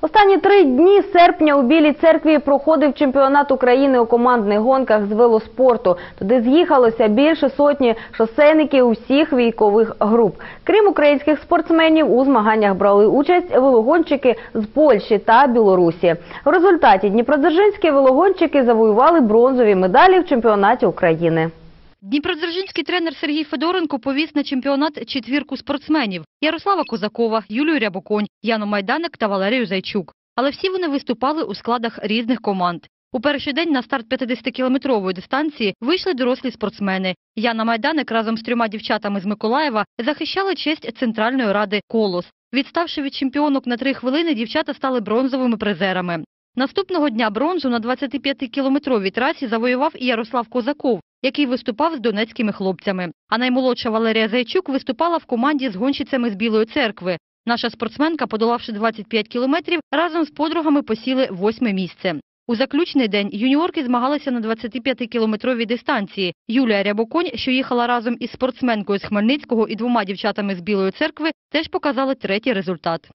останні три дні серпня у Білій церкві проходив чемпіонат України у командних гонках з велоспорту. Туди з'їхалося більше сотні шосейників усіх війкових груп. Крім українських спортсменів, у змаганнях брали участь велогонщики з Польщі та Білорусі. В результаті дніпродзержинські велогонщики завоювали бронзові медалі в чемпіонаті України. Дніпродзержинський тренер Сергій Федоренко повіз на чемпіонат четвірку спортсменів – Ярослава Козакова, Юлію Рябоконь, Яну Майданик та Валерію Зайчук. Але всі вони виступали у складах різних команд. У перший день на старт 50-кілометрової дистанції вийшли дорослі спортсмени. Яна Майданик разом з трьома дівчатами з Миколаєва захищали честь Центральної ради «Колос». Відставши від чемпіонок на три хвилини, дівчата стали бронзовими призерами. Наступного дня бронзу на 25-кілометровій трасі завоював і Ярослав Козаков, який виступав з донецькими хлопцями. А наймолодша Валерія Зайчук виступала в команді з гонщицями з Білої церкви. Наша спортсменка, подолавши 25 кілометрів, разом з подругами посіли восьме місце. У заключний день юніорки змагалися на 25-кілометровій дистанції. Юлія Рябоконь, що їхала разом із спортсменкою з Хмельницького і двома дівчатами з Білої церкви, теж показали третій результат.